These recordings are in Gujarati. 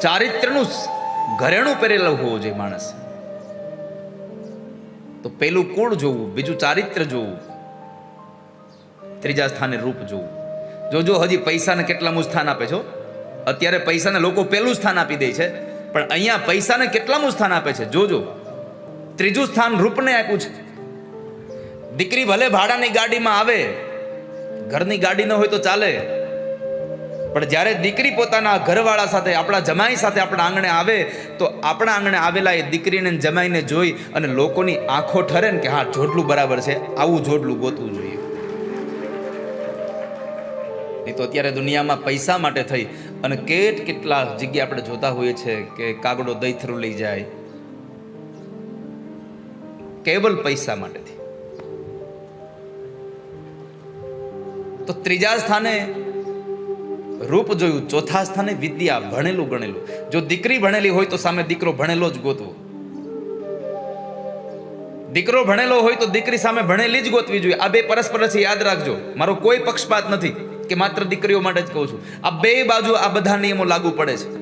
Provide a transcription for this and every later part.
ચારિત્રનું ઘરેણું પહેરેલું હોવું જોઈએ માણસ. તો પેલું કુળ જોવું? બીજું ચારિત્ર જોવું. ત્રીજા સ્થાને રૂપ જોવું. જોજો હજી પૈસાને કેટલામું સ્થાન આપે છો અત્યારે પૈસાને લોકો પહેલું સ્થાન આપી દે છે, પણ અહીંયા પૈસાને કેટલામું સ્થાન આપે છે? જોજો. ત્રીજું સ્થાન રૂપને આપ્યું છે. દીકરી ભલે ભાડાની ગાડીમાં આવે, ઘરની ગાડી ન હોય તો ચાલે પણ જ્યારે દીકરી પોતાના ઘરવાળા સાથે, આપણા જમાઈ સાથે આપણા આંગણે આવે, તો આપણા આંગણે આવેલા એ દીકરીને જમાઈને જોઈ અને લોકોની આંખો ઠરે ને કે હા, જોડલું બરાબર છે, આવું જોડલું ગોતવું જોઈએ. નહીં તો અત્યારે દુનિયામાં પૈસા માટે થઈ અને કેટ કેટલા જગ્યા આપણે જોતા હોઈએ છીએ કે કાગડો દૈથરું લઈ જાય. કેવલ પૈસા માટેથી તો ત્રીજા સ્થાને રૂપ જોયું, ચોથા સ્થાને વિદ્યા ભણેલું ગણેલું. જો દીકરી ભણેલી હોય તો સામે દીકરો ભણેલો જ ગોતવો. દીકરો ભણેલો હોય તો દીકરી સામે ભણેલી જ ગોતવી જોઈએ. આ બે પરસ્પર છે યાદ રાખજો. મારો કોઈ પક્ષપાત નથી કે માત્ર દીકરીઓ માટે જ કહું છું. આ બે બાજુ આ બધા નિયમો લાગુ પડે છે.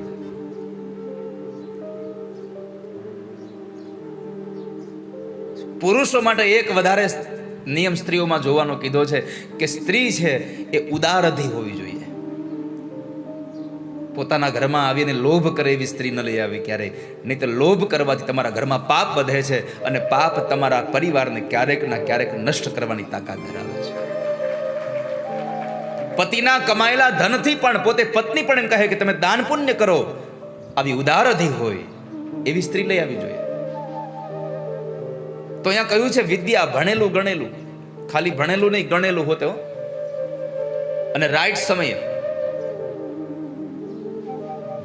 પુરુષો માટે એક વધારે નિયમ સ્ત્રીઓમાં જોવાનો કીધો છે કે સ્ત્રી છે એ ઉદારધી હોવી જોઈએ. પોતાના ઘરમાં આવીને લોભ કરે એવી સ્ત્રી ન લઈ આવી ક્યારેય. નહીં તો લોભ કરવાથી તમારા ઘરમાં પાપ વધે છે અને પાપ તમારા પરિવારને ક્યારેક ના ક્યારેક નષ્ટ કરવાની તાકાત ધરાવે છે. પતિના કમાયેલા ધનથી પણ પોતે પત્ની પણ એમ કહે કે તમે દાન પુણ્ય કરો. આવી ઉદારથી હોય એવી સ્ત્રી લઈ આવી જોઈએ. તો અહીંયા કહ્યું છે વિદ્યા ભણેલું ગણેલું. ખાલી ભણેલું નહીં, ગણેલું હોતે અને રાઈટ સમયે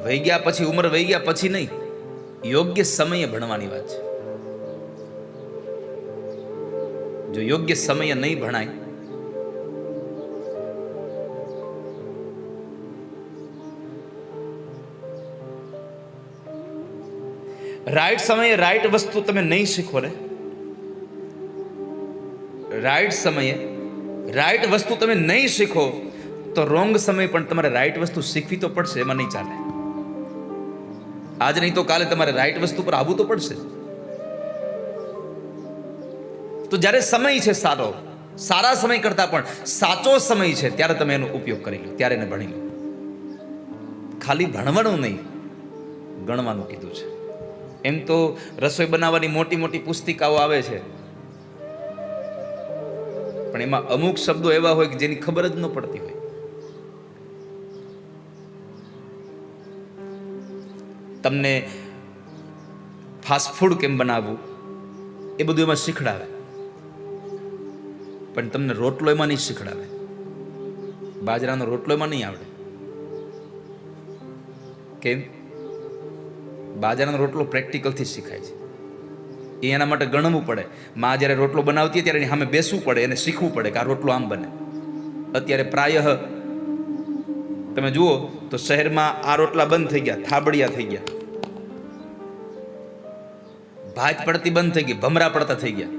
વહી ગયા પછી, ઉંમર વહી ગયા પછી નહીં. યોગ્ય સમયે ભણવાની વાત છે. જો યોગ્ય સમયે નહીં ભણાય, રાઈટ સમયે રાઈટ વસ્તુ તમે નહીં શીખો ને, રાઈટ સમયે રાઈટ વસ્તુ તમે નહીં શીખો, તો રોંગ સમય પણ તમારે રાઈટ વસ્તુ શીખવી તો પડશે, એમાં નહીં ચાલે. આજ નહીં તો કાલે તમારે રાઈટ વસ્તુ પર આવવું તો પડશે. તો જ્યારે સમય છે સારો, સારા સમય કરતા પણ સાચો સમય છે, ત્યારે તમે એનો ઉપયોગ કરી લો, ત્યારે એને ભણી લો. ખાલી ભણવાનું નહીં, ગણવાનું કીધું છે. એમ તો રસોઈ બનાવવાની મોટી મોટી પુસ્તિકાઓ આવે છે. પણ એમાં અમુક શબ્દો એવા હોય કે જેની ખબર જ ન પડતી હોય. તમને ફાસ્ટ ફૂડ કેમ બનાવવું, એ બધું એમાં શીખડાવે. પણ તમને રોટલો એમાં નહીં શીખડાવે. બાજરાનો રોટલો એમાં નહીં આવડે. કેમ? બાજરાનો રોટલો પ્રેક્ટિકલથી શીખાય છે. એ એના માટે ગણવું પડે. માં જ્યારે રોટલો બનાવતી ત્યારે એની સામે બેસવું પડે, એને શીખવું પડે કે આ રોટલો આમ બને. અત્યારે પ્રાયઃ તમે જુઓ તો શહેરમાં આ રોટલા બંધ થઈ ગયા, થાબડિયા થઈ ગયા. ભાત પડતી બંધ થઈ ગઈ, ભમરા પડતા થઈ ગયા.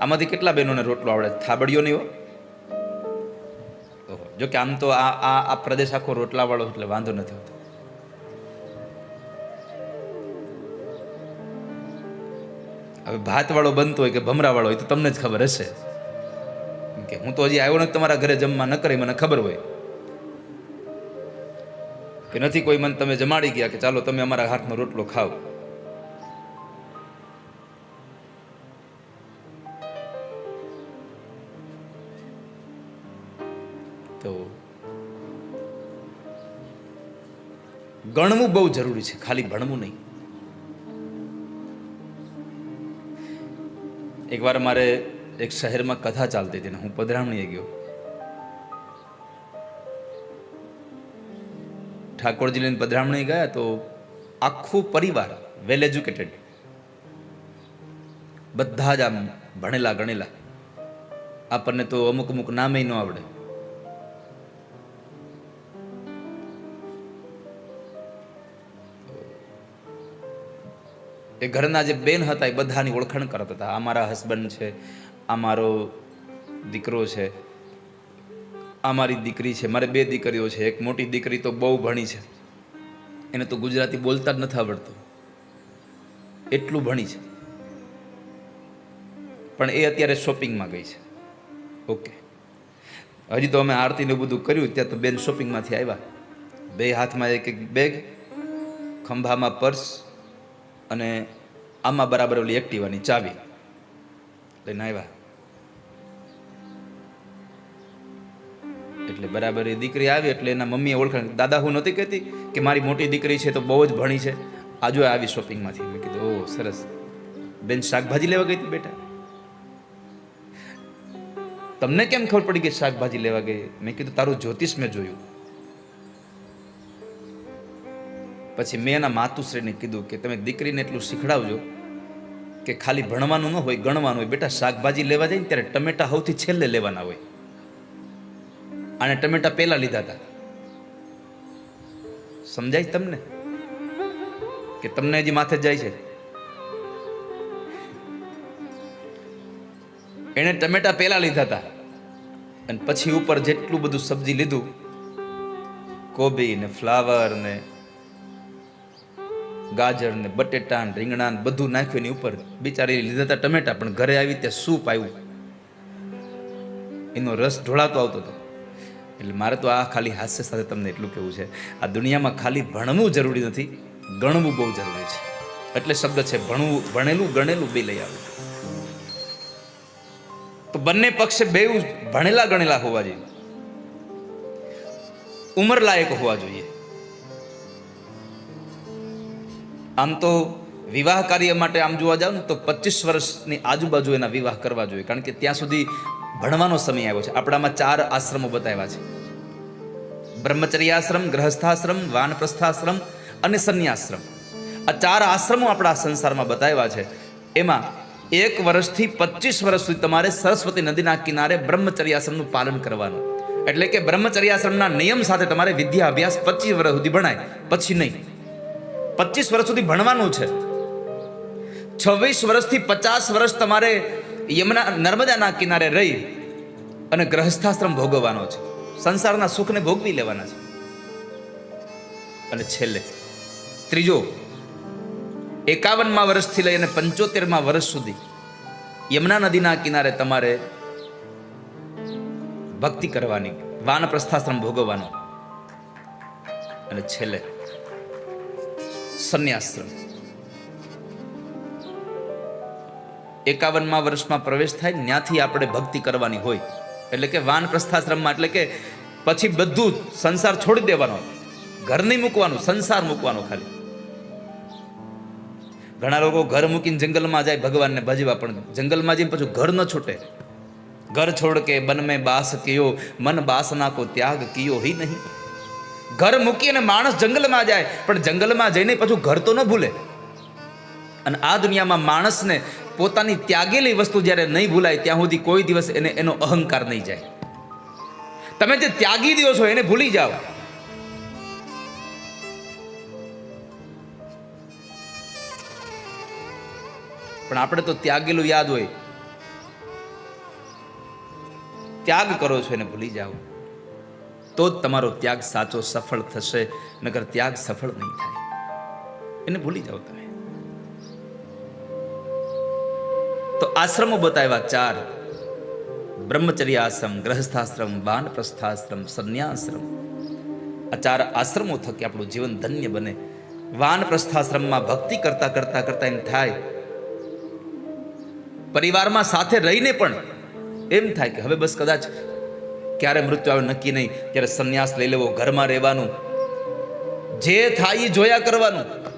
આમાંથી કેટલા બહેનોને રોટલો આવડે? થાબડિયો નહીં હો? જો કે આમ તો આ આ આ પ્રદેશ આખો રોટલા વાળો એટલે વાંધો નથી હોતો હવે ભાત વાળો બનતો હોય કે ભમરા વાળો હોય તો તમને જ ખબર હશે. કે હું તો હજી આવ્યો નથી તમારા ઘરે જમવા ન કરી મને ખબર હોય. કે નથી કોઈ મને તમે જમાડી ગયા કે ચાલો તમે અમારા હાથનો રોટલો ખાઓ. તો ગણવું બહુ જરૂરી છે, ખાલી ભણવું નહીં. એકવાર મારે એક શહેરમાં કથા ચાલતી હતી ને હું પધરામણીએ ગયો. ઠાકોરજીની પધરામણી ગયા તો આખું પરિવાર વેલ એજ્યુકેટેડ બધા જ આમ ભણેલા, ગણેલા. આપણને તો અમુક અમુક નામે ન આવડે. એ ઘરના જે બેન હતા એ બધાની ઓળખાણ કરતા હતા. આ મારા હસબન્ડ છે, આ મારો દીકરો છે આ મારી દીકરી છે, મારે બે દીકરીઓ છે, એક મોટી દીકરી તો બહુ ભણી છે. એને તો ગુજરાતી બોલતા જ નથી આવડતું. એટલું ભણી છે. પણ એ અત્યારે શોપિંગમાં ગઈ છે. ઓકે. હજી તો અમે આરતીને બધું કર્યું, ત્યાં તો બેન શોપિંગમાંથી આવ્યા. બે હાથમાં એક એક બેગ, ખંભામાં પર્સ અને આમાં બરાબર ઓલી એક્ટિવાની ચાવી લઈને આવ્યા. એટલે બરાબર એ દીકરી આવી એટલે એના મમ્મીએ ઓળખાણ દાદા હું નહોતી કહેતી કે મારી મોટી દીકરી છે તો બહુ જ ભણી છે. આજુ આવી શોપિંગમાંથી મેં કીધું ઓ સરસ. બેન શાકભાજી લેવા ગઈ હતી બેટા? તમને કેમ ખબર પડી કે શાકભાજી લેવા ગઈ? મેં કીધું, તારું જ્યોતિષ મેં જોયું. પછી મેં એના માતુશ્રીને કીધું કે તમે દીકરીને એટલું શીખડાવજો કે ખાલી ભણવાનું ન હોય, ગણવાનું હોય. બેટા, શાકભાજી લેવા જાય ને ત્યારે ટમેટા સૌથી છેલ્લે લેવાના હોય. અને ટમેટા પહેલાં લીધા હતા. સમજાય તમને? કે તમને હજી માથે જાય છે? એણે ટમેટા પહેલાં લીધા હતા. અને પછી ઉપર જેટલું બધું સબ્જી લીધું, કોબી ને ફ્લાવર ને ગાજર ને બટેટા ને રીંગણા ને બધું નાખ્યું એની ઉપર. બિચારી લીધા હતા ટમેટા, પણ ઘરે આવી ત્યાં સૂપ આવ્યું. એનો રસ ઢોળાતો આવતો હતો. એટલે મારે તો આ ખાલી હાસ્ય સાથે તમને એટલું કહેવું છે. આ દુનિયામાં ખાલી ભણવું જરૂરી નથી, ગણવું બહુ જરૂરી છે. એટલે શબ્દ છે, ભણવું, ભણેલું, ગણેલું બે લઈ આવ્યું તો બંને પક્ષે બે ભણેલા, ગણેલા હોવા જોઈએ. ઉંમર લાયક હોવા જોઈએ. આમ તો વિવાહ કાર્ય માટે આમ જોવા જાવ ને તો પચીસ વર્ષની આજુબાજુ એના વિવાહ કરવા જોઈએ. કારણ કે ત્યાં સુધી ભણવાનો સમય આવ્યો છે. આપણામાં ચાર આશ્રમો બતાવ્યા છે. બ્રહ્મચર્યાશ્રમ ગ્રહસ્થાશ્રમ વાનપ્રસ્થાશ્રમ અને સંન્યાશ્રમ. આ ચાર આશ્રમો આપણા સંસારમાં બતાવ્યા છે. એમાં એક વર્ષથી પચીસ વર્ષ સુધી તમારે સરસ્વતી નદીના કિનારે બ્રહ્મચર્યાશ્રમનું પાલન કરવાનું. એટલે કે બ્રહ્મચર્યાશ્રમના નિયમ સાથે તમારે વિદ્યા અભ્યાસ પચીસ વર્ષ સુધી ભણાય, પછી નહીં. પચીસ વર્ષ સુધી ભણવાનું છે. છવ્વીસ વર્ષથી પચાસ વર્ષ તમારે યમુના નર્મદાના કિનારે રહી અને ગ્રહસ્થાશ્રમ ભોગવવાનો છે. સંસારના સુખને ભોગવી લેવાના છે. અને છેલ્લે, ત્રીજો, એકાવનમાં વર્ષથી લઈ અને પંચોતેરમાં વર્ષ સુધી યમુના નદીના કિનારે તમારે ભક્તિ કરવાની, વાનપ્રસ્થાશ્રમ ભોગવવાનો. અને છેલ્લે સંન્યાશ્રમ એકાવનમાં વર્ષમાં પ્રવેશ થાય ત્યાંથી આપણે ભક્તિ કરવાની હોય. એટલે કે વાન પ્રસ્થાશ્રમમાં, એટલે કે પછી બધું સંસાર છોડી દેવાનો. ઘર નહીં મૂકવાનું, સંસાર મૂકવાનો ખાલી. ઘણા લોકો ઘર મૂકીને જંગલમાં જાય, ભગવાનને ભજવા પણ જંગલમાં જઈને પછી ઘર ન છૂટે. ઘર છોડ કે બન મેં બાસ કયો, મન બાસના કો ત્યાગ કયો હી નહીં. ઘર મૂકીને માણસ જંગલમાં જાય, પણ જંગલમાં જઈને પછી ઘર તો ન ભૂલે. અને આ દુનિયામાં માણસને પોતાની ત્યાગેલી વસ્તુ જ્યારે નહીં ભૂલાય, ત્યાં સુધી કોઈ દિવસ એને એનો અહંકાર નહીં જાય. તમે જે ત્યાગી દો છો એને ભૂલી જાઓ. પણ આપણે તો ત્યાગેલું યાદ હોય. ત્યાગ કરો છો એને ભૂલી જાઓ. તો જ તમારો ત્યાગ સાચો, સફળ થશે નગર ત્યાગ સફળ નહીં થાય. એને ભૂલી જાઓ તમે. આશ્રમો બતાવ્યા ચાર. બ્રહ્મચર્ય આશ્રમ ગ્રહસ્થાશ્રમ, વાનપ્રસ્થાશ્રમ સંન્યાશ્રમ આ ચાર આશ્રમો થકી આપણું જીવન ધન્ય બને. વાનપ્રસ્થાશ્રમમાં ભક્તિ કરતા કરતા કરતા એમ થાય. પરિવારમાં સાથે રહીને પણ એમ થાય કે હવે બસ કદાચ ક્યારે મૃત્યુ આવે નક્કી નહીં, ત્યારે સંન્યાસ લઈ લેવો, ઘરમાં રહેવાનું. જે થાય એ જોયા કરવાનું.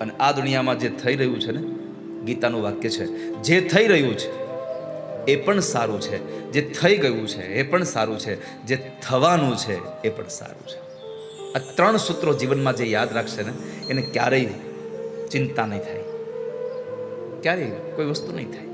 અને આ દુનિયામાં જે થઈ રહ્યું છે ને, ગીતાનું વાક્ય છે, જે થઈ રહ્યું છે, એ પણ સારું છે. જે થઈ ગયું છે, એ પણ સારું છે. જે થવાનું છે, એ પણ સારું છે. આ ત્રણ સૂત્રો જીવનમાં જે યાદ રાખશે ને, એને ક્યારેય ચિંતા નહીં થાય. ક્યારેય, કોઈ વસ્તુ નહીં થાય.